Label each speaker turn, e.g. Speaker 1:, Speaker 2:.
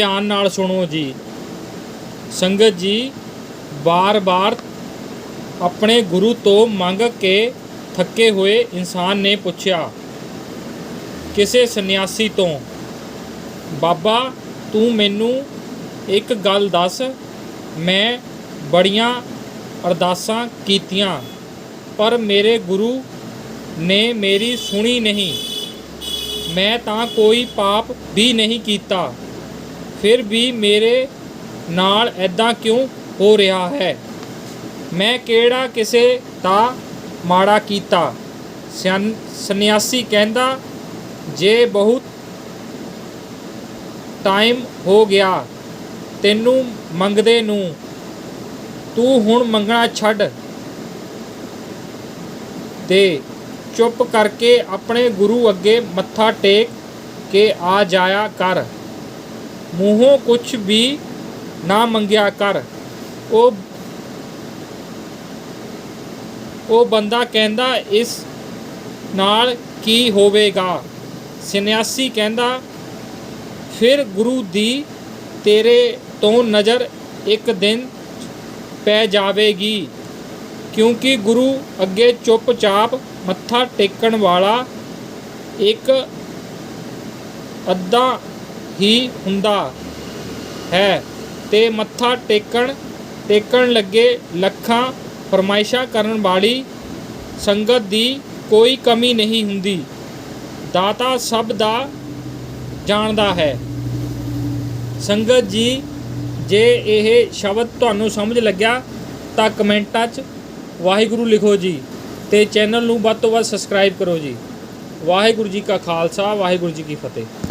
Speaker 1: ਧਿਆਨ ਨਾਲ ਸੁਣੋ ਜੀ। ਸੰਗਤ ਜੀ, ਬਾਰ-ਬਾਰ ਆਪਣੇ ਗੁਰੂ ਤੋਂ ਮੰਗ ਕੇ ਥੱਕੇ ਹੋਏ ਇਨਸਾਨ ਨੇ ਪੁੱਛਿਆ, ਕਿਸੇ ਸੰਨਿਆਸੀ ਤੋਂ? ਬਾਬਾ, ਤੂੰ ਮੈਨੂੰ ਇੱਕ ਗੱਲ ਦੱਸ। ਮੈਂ ਬੜੀਆਂ ਅਰਦਾਸਾਂ ਕੀਤੀਆਂ, ਪਰ ਮੇਰੇ ਗੁਰੂ ਨੇ ਮੇਰੀ ਸੁਣੀ ਨਹੀਂ। ਮੈਂ ਤਾਂ ਕੋਈ ਪਾਪ ਵੀ ਨਹੀਂ ਕੀਤਾ। ਫਿਰ ਵੀ ਮੇਰੇ ਨਾਲ ਐਦਾਂ ਕਿਉਂ ਹੋ ਰਿਹਾ ਹੈ? ਮੈਂ ਕਿਹੜਾ ਕਿਸੇ ਦਾ ਮਾੜਾ ਕੀਤਾ? ਸਿਆਨ- ਸੰਨਿਆਸੀ ਕਹਿੰਦਾ, ਜੇ ਬਹੁਤ ਟਾਈਮ ਹੋ ਗਿਆ, ਤੈਨੂੰ ਮੰਗਦੇ ਨੂੰ, ਤੂੰ ਹੁਣ ਮੰਗਣਾ ਛੱਡ ਤੇ ਚੁੱਪ ਕਰਕੇ ਆਪਣੇ ਗੁਰੂ ਅੱਗੇ ਮੱਥਾ ਟੇਕ ਕੇ ਆ ਜਾਇਆ ਕਰ। ਮੂੰਹੋਂ ਕੁਝ ਵੀ ਨਾ ਮੰਗਿਆ ਕਰ। ਉਹ ਉਹ ਬੰਦਾ ਕਹਿੰਦਾ, ਇਸ ਨਾਲ ਕੀ ਹੋਵੇਗਾ? ਸੰਨਿਆਸੀ ਕਹਿੰਦਾ, ਫਿਰ ਗੁਰੂ ਦੀ ਤੇਰੇ ਤੋਂ ਨਜ਼ਰ ਇੱਕ ਦਿਨ ਪੈ ਜਾਵੇਗੀ, ਕਿਉਂਕਿ ਗੁਰੂ ਅੱਗੇ ਚੁੱਪਚਾਪ ਮੱਥਾ ਟੇਕਣ ਵਾਲਾ ਇੱਕ ਅੱਧਾ ਹੀ ਹੁੰਦਾ ਹੈ ਤੇ ਮੱਥਾ ਟੇਕਣ ਟੇਕਣ ਲੱਗੇ ਲੱਖਾਂ ਫਰਮਾਇਸ਼ਾਂ ਕਰਨ ਵਾਲੀ ਸੰਗਤ ਦੀ ਕੋਈ ਕਮੀ ਨਹੀਂ ਹੁੰਦੀ। ਦਾਤਾ ਸਭ ਦਾ ਜਾਣਦਾ ਹੈ। ਸੰਗਤ ਜੀ, ਜੇ ਇਹ ਸ਼ਬਦ ਤੁਹਾਨੂੰ ਸਮਝ ਲੱਗਿਆ ਤਾਂ ਕਮੈਂਟਾਂ 'ਚ ਵਾਹਿਗੁਰੂ ਲਿਖੋ ਜੀ ਤੇ ਚੈਨਲ ਨੂੰ ਵੱਧ ਤੋਂ ਵੱਧ ਸਬਸਕ੍ਰਾਈਬ ਕਰੋ ਜੀ। ਵਾਹਿਗੁਰੂ ਜੀ ਕਾ ਖਾਲਸਾ, ਵਾਹਿਗੁਰੂ ਜੀ ਕੀ ਫਤਿਹ।